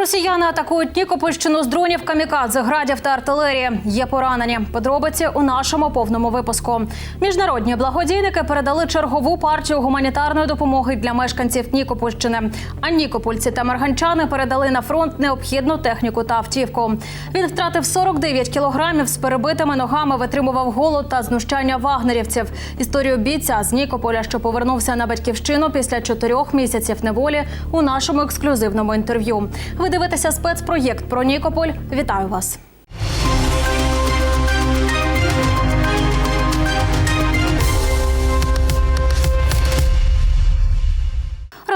Росіяни атакують Нікопольщину з дронів камікадзе, градів та артилерії. Є поранені. Подробиці у нашому повному випуску. Міжнародні благодійники передали чергову партію гуманітарної допомоги для мешканців Нікопольщини. А Нікопольці та марганчани передали на фронт необхідну техніку та автівку. Він втратив 49 кілограмів з перебитими ногами, витримував голод та знущання вагнерівців. Історію бійця з Нікополя, що повернувся на батьківщину після чотирьох місяців неволі, у нашому ексклюзивному інтерв'ю. Ви дивитеся спецпроєкт про Нікополь. Вітаю вас.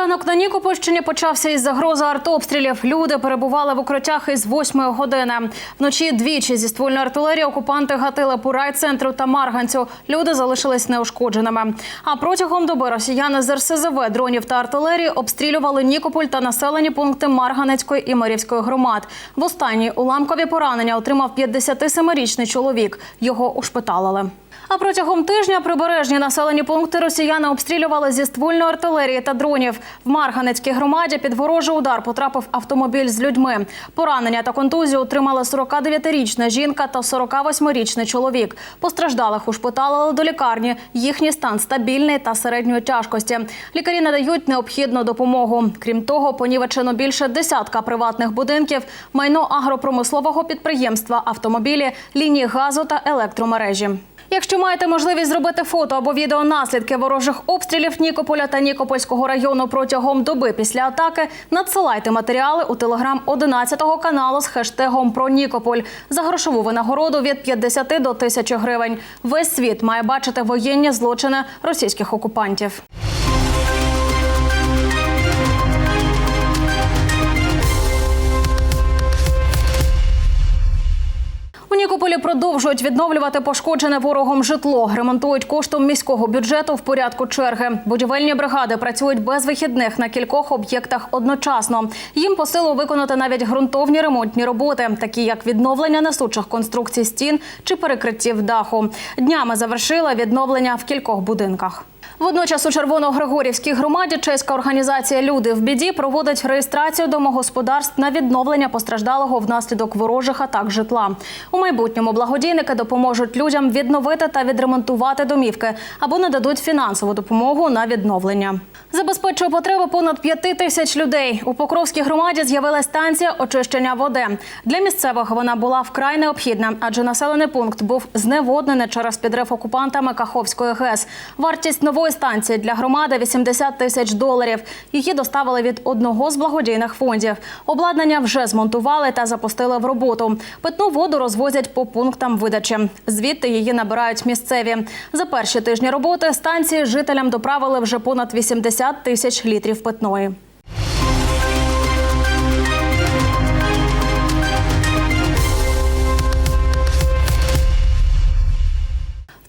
Ранок на Нікопольщині почався із загрози артобстрілів. Люди перебували в укриттях із 8 години. Вночі двічі зі ствольної артилерії окупанти гатили по райцентру та Марганцю. Люди залишились неушкодженими. А протягом доби росіяни з РСЗВ, дронів та артилерії обстрілювали Нікополь та населені пункти Марганецької і Марівської громад. В останній уламкові поранення отримав 57-річний чоловік. Його ушпиталили. А протягом тижня прибережні населені пункти росіяни обстрілювали зі ствольної артилерії та дронів. В Марганецькій громаді під ворожий удар потрапив автомобіль з людьми. Поранення та контузію отримала 49-річна жінка та 48-річний чоловік. Постраждалих ушпиталили до лікарні. Їхній стан стабільний та середньої тяжкості. Лікарі надають необхідну допомогу. Крім того, понівечено більше десятка приватних будинків, майно агропромислового підприємства, автомобілі, лінії газу та електромережі. Якщо маєте можливість зробити фото або відео наслідки ворожих обстрілів Нікополя та Нікопольського району протягом доби після атаки, надсилайте матеріали у телеграм 11 каналу з хештегом про Нікополь за грошову винагороду від 50 до 1000 гривень. Весь світ має бачити воєнні злочини російських окупантів. Нікополі продовжують відновлювати пошкоджене ворогом житло. Ремонтують коштом міського бюджету в порядку черги. Будівельні бригади працюють без вихідних на кількох об'єктах одночасно. Їм по силу виконати навіть ґрунтовні ремонтні роботи, такі як відновлення несучих конструкцій стін чи перекриттів даху. Днями завершила відновлення в кількох будинках. Водночас у Червоно-Григорівській громаді чеська організація Люди в біді проводить реєстрацію домогосподарств на відновлення постраждалого внаслідок ворожих атак житла. У майбутньому благодійники допоможуть людям відновити та відремонтувати домівки або нададуть фінансову допомогу на відновлення. Забезпечує потреби понад п'яти тисяч людей. У Покровській громаді з'явилась станція очищення води. Для місцевих вона була вкрай необхідна, адже населений пункт був зневоднений через підрив окупантами Каховської ГЕС. Вартість нової станції для громади 80 тисяч доларів. Її доставили від одного з благодійних фондів. Обладнання вже змонтували та запустили в роботу. Питну воду розвозять по пунктам видачі. Звідти її набирають місцеві. За перші тижні роботи станції жителям доправили вже понад 80 тисяч літрів питної.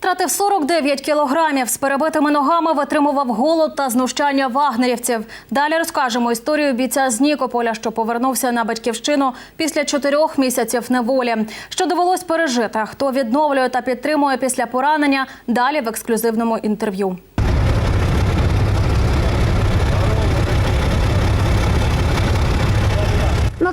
Втратив 49 кілограмів. З перебитими ногами витримував голод та знущання вагнерівців. Далі розкажемо історію бійця з Нікополя, що повернувся на батьківщину після чотирьох місяців неволі. Що довелось пережити, хто відновлює та підтримує після поранення. Далі в ексклюзивному інтерв'ю.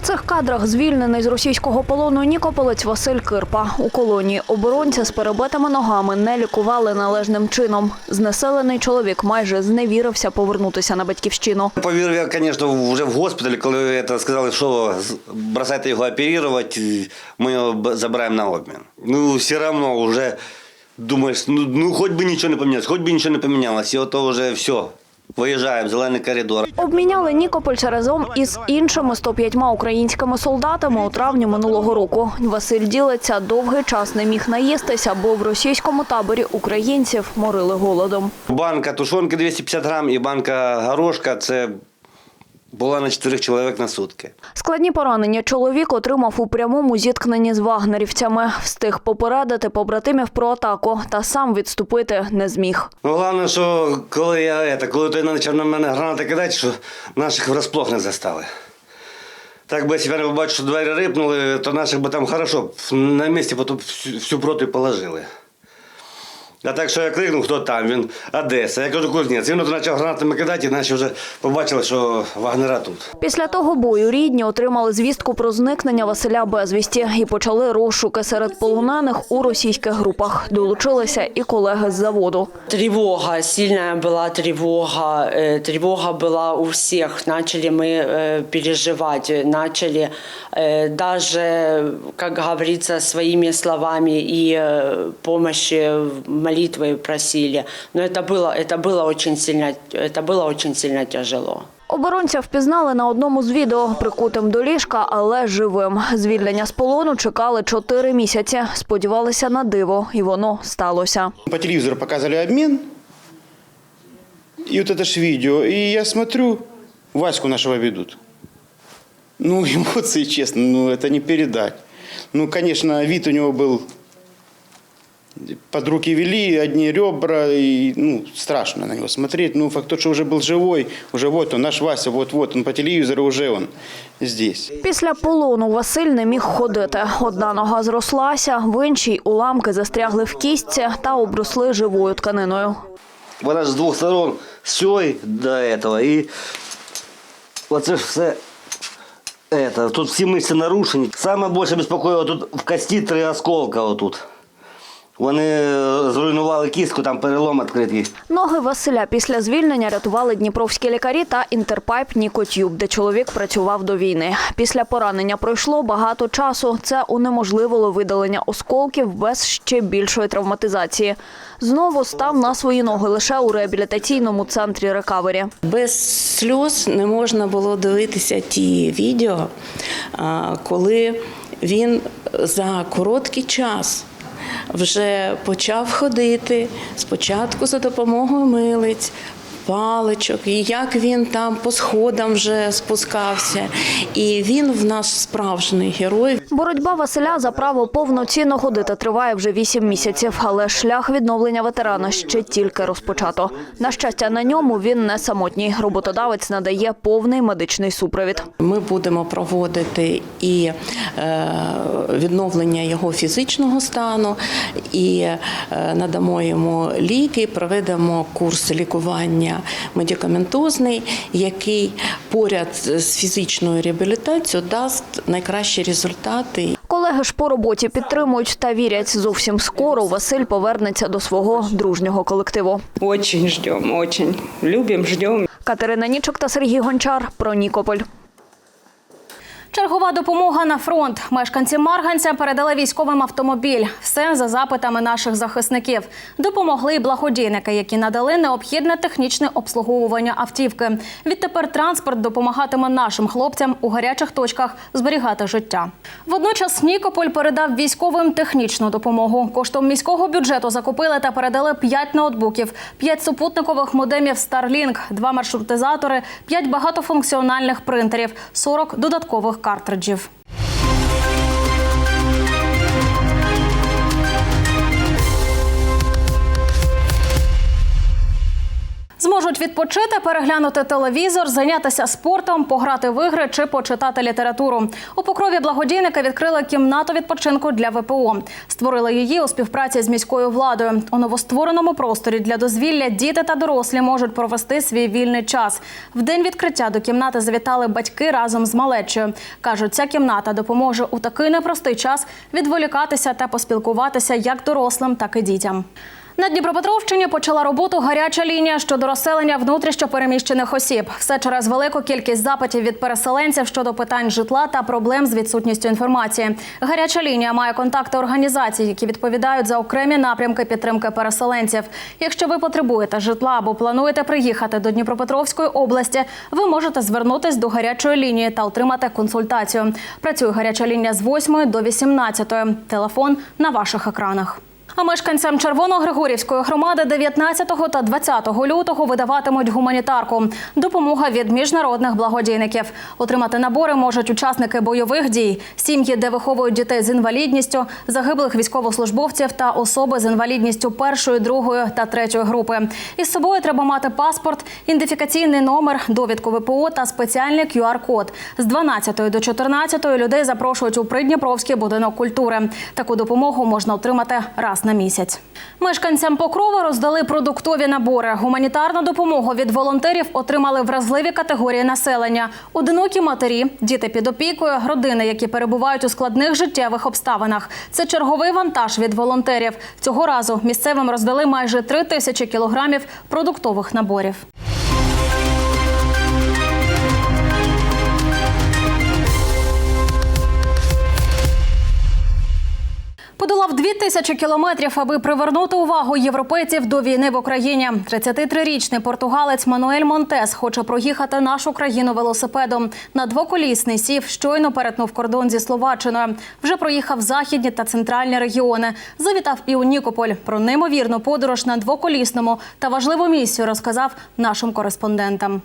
Цих кадрах звільнений з російського полону Нікополець Василь Кирпа. У колонії оборонця з перебитими ногами не лікували належним чином. Знеселений чоловік майже зневірився повернутися на батьківщину. Повірив я, звісно, вже в госпіталі, коли сказали, що бросайте його оперувати, ми його забираємо на обмін. Ну, все одно вже думаєш, ну, ну хоч би нічого не помінялось, хоч би нічого не помінялось, і ото вже все. Виїжджаємо, зелений коридор. Обміняли Нікопольця разом із іншими 105 українськими солдатами у травні минулого року. Василь ділиться, довгий час не міг наїстися, бо в російському таборі українців морили голодом. Банка тушонки 250 грам і банка горошка це була на чотирьох чоловік на сутки. Складні поранення чоловік отримав у прямому зіткненні з вагнерівцями. Встиг попередити побратимів про атаку та сам відступити не зміг. Ну, головне, що коли я это, коли той почав на мене гранати кидати, що наших врасплох не застали. Так би, б я побачив, що двері рипнули, то наших би там хорошо на місці потім всю, всю проти положили. А так, що я крикнув, хто там, він Одеса. Я кажу, Кузнець. Він от почав гранатами кидати, і наші вже побачили, що вагнера тут. Після того бою рідні отримали звістку про зникнення Василя безвісті і почали розшуки серед полонених у російських групах. Долучилися і колеги з заводу. Тревога, сильная была тревога. э, Тревога была у всех. Начали мы э, переживать, начали э, даже, как говорится, своими словами и э, помощи, молитвы просили. Но это было, это было очень сильно, это было очень сильно тяжело. Оборонця впізнали на одному з відео прикутим до ліжка, але живим. Звільнення з полону чекали чотири місяці. Сподівалися на диво, і воно сталося. По телевизору показывали обмен. И вот это ж видео. И я смотрю, Ваську нашего ведут. Ну, эмоции, честно, ну, это не передать. Ну, конечно, вид у него был... Под руки вели, одни ребра, и, ну, страшно на него смотреть. Ну, факт тот, что уже был живой, уже вот он, наш Вася, вот-вот, он по телевизору уже он здесь. Після полону Василь не міг ходити. Одна нога зрослася, в іншій уламки застрягли в кістці та обросли живою тканиною. Вона ж з двох сторон з цієї до этого. І оце ж все. Это, тут всі мишці нарушені. Саме більше безпокоїло тут в кості три осколка отут. Вони е, зруйнували кістку, там перелом відкритий. Ноги Василя після звільнення рятували дніпровські лікарі та інтерпайп Нікотюб, де чоловік працював до війни. Після поранення пройшло багато часу. Це унеможливило видалення осколків без ще більшої травматизації. Знову став на свої ноги лише у реабілітаційному центрі рекавері. Без сльоз не можна було дивитися ті відео, коли він за короткий час вже почав ходити спочатку за допомогою милиць. Паличок, і як він там по сходам вже спускався, і він в нас справжній герой. Боротьба Василя за право повноцінно ходити триває вже вісім місяців, але шлях відновлення ветерана ще тільки розпочато. На щастя, на ньому він не самотній. Роботодавець надає повний медичний супровід. Ми будемо проводити і е, відновлення його фізичного стану, і е, надамо йому ліки, проведемо курс лікування медикаментозний, який поряд з фізичною реабілітацією дасть найкращі результати. Колеги ж по роботі підтримують та вірять, зовсім скоро Василь повернеться до свого дружнього колективу. Очень ждем, очень. Любим, ждем. Катерина Нічок та Сергій Гончар про Нікополь. Чергова допомога на фронт. Мешканці Марганця передали військовим автомобіль. Все за запитами наших захисників. Допомогли й благодійники, які надали необхідне технічне обслуговування автівки. Відтепер транспорт допомагатиме нашим хлопцям у гарячих точках зберігати життя. Водночас Нікополь передав військовим технічну допомогу. Коштом міського бюджету закупили та передали 5 ноутбуків, 5 супутникових модемів Starlink, 2 маршрутизатори, 5 багатофункціональних принтерів, 40 додаткових картриджів. Зможуть відпочити, переглянути телевізор, зайнятися спортом, пограти в ігри чи почитати літературу. У покрові благодійники відкрили кімнату відпочинку для ВПО. Створили її у співпраці з міською владою. У новоствореному просторі для дозвілля діти та дорослі можуть провести свій вільний час. В день відкриття до кімнати завітали батьки разом з малечою. кажуть, ця кімната допоможе у такий непростий час відволікатися та поспілкуватися як дорослим, так і дітям. На Дніпропетровщині почала роботу гаряча лінія щодо розселення внутрішньо переміщених осіб. Все через велику кількість запитів від переселенців щодо питань житла та проблем з відсутністю інформації. Гаряча лінія має контакти організацій, які відповідають за окремі напрямки підтримки переселенців. Якщо ви потребуєте житла або плануєте приїхати до Дніпропетровської області, ви можете звернутись до гарячої лінії та отримати консультацію. Працює гаряча лінія з 8 до 18. Телефон на ваших екранах. А мешканцям Червоно-Григорівської громади 19 та 20 лютого видаватимуть гуманітарку. Допомога від міжнародних благодійників. Отримати набори можуть учасники бойових дій, сім'ї, де виховують дітей з інвалідністю, загиблих військовослужбовців та особи з інвалідністю першої, другої та третьої групи. Із собою треба мати паспорт, ідентифікаційний номер, довідку ВПО та спеціальний QR-код. З 12 до 14 людей запрошують у Придніпровський будинок культури. Таку допомогу можна отримати раз на місяць. Мешканцям Покрова роздали продуктові набори. Гуманітарну допомогу від волонтерів отримали вразливі категорії населення: одинокі матері, діти під опікою, родини, які перебувають у складних життєвих обставинах. Це черговий вантаж від волонтерів. Цього разу місцевим роздали майже три тисячі кілограмів продуктових наборів. Тисячі кілометрів, аби привернути увагу європейців до війни в Україні. 33-річний португалець Мануель Монтес хоче проїхати нашу країну велосипедом. На двоколісний сів щойно перетнув кордон зі Словаччиною. Вже проїхав західні та центральні регіони. Завітав і у Нікополь. Про неймовірну подорож на двоколісному та важливу місію розказав нашим кореспондентам.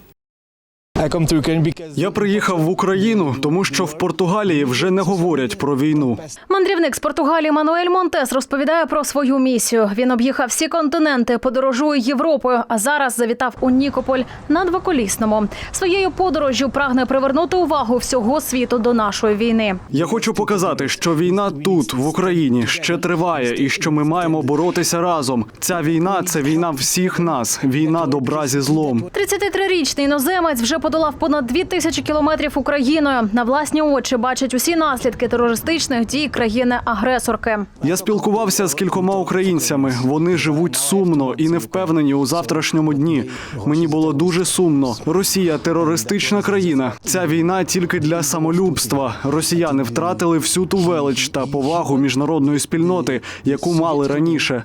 Я приїхав в Україну, тому що в Португалії вже не говорять про війну. Мандрівник з Португалії Мануель Монтес розповідає про свою місію. Він об'їхав всі континенти, подорожує Європою, а зараз завітав у Нікополь на двоколісному. Своєю подорожжю прагне привернути увагу всього світу до нашої війни. Я хочу показати, що війна тут, в Україні, ще триває, і що ми маємо боротися разом. Ця війна це війна всіх нас, війна добра зі злом. 33-річний іноземець вже подолав понад дві тисячі кілометрів Україною. На власні очі бачить усі наслідки терористичних дій країни-агресорки. Я спілкувався з кількома українцями. Вони живуть сумно і не впевнені у завтрашньому дні. Мені було дуже сумно. Росія терористична країна. Ця війна тільки для самолюбства. Росіяни втратили всю ту велич та повагу міжнародної спільноти, яку мали раніше.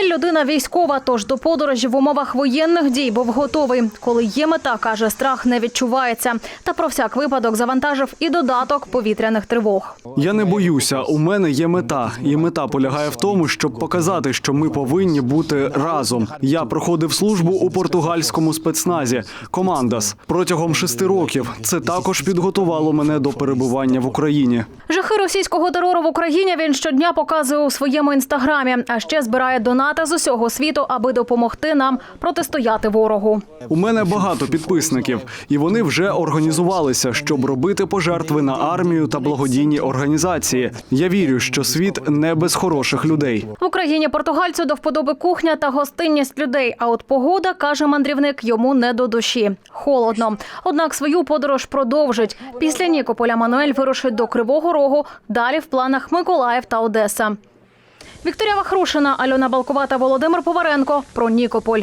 Мануель людина військова, тож до подорожі в умовах воєнних дій був готовий. Коли є мета, каже, страх не відчувається. Та про всяк випадок завантажив і додаток повітряних тривог. Я не боюся. У мене є мета, і мета полягає в тому, щоб показати, що ми повинні бути разом. Я проходив службу у португальському спецназі Командас протягом шести років. Це також підготувало мене до перебування в Україні. Жахи російського терору в Україні він щодня показує у своєму інстаграмі, а ще збирає донати з усього світу, аби допомогти нам протистояти ворогу. У мене багато підписників, і вони вже організувалися, щоб робити пожертви на армію та благодійні організації. Я вірю, що світ не без хороших людей. В Україні португальцю до вподоби кухня та гостинність людей. А от погода каже мандрівник йому не до душі. Холодно. Однак свою подорож продовжить. Після Нікополя Мануель вирушить до Кривого Рогу. Далі в планах Миколаїв та Одеса. Вікторія Вахрушина, Альона Балкова та Володимир Поваренко про Нікополь.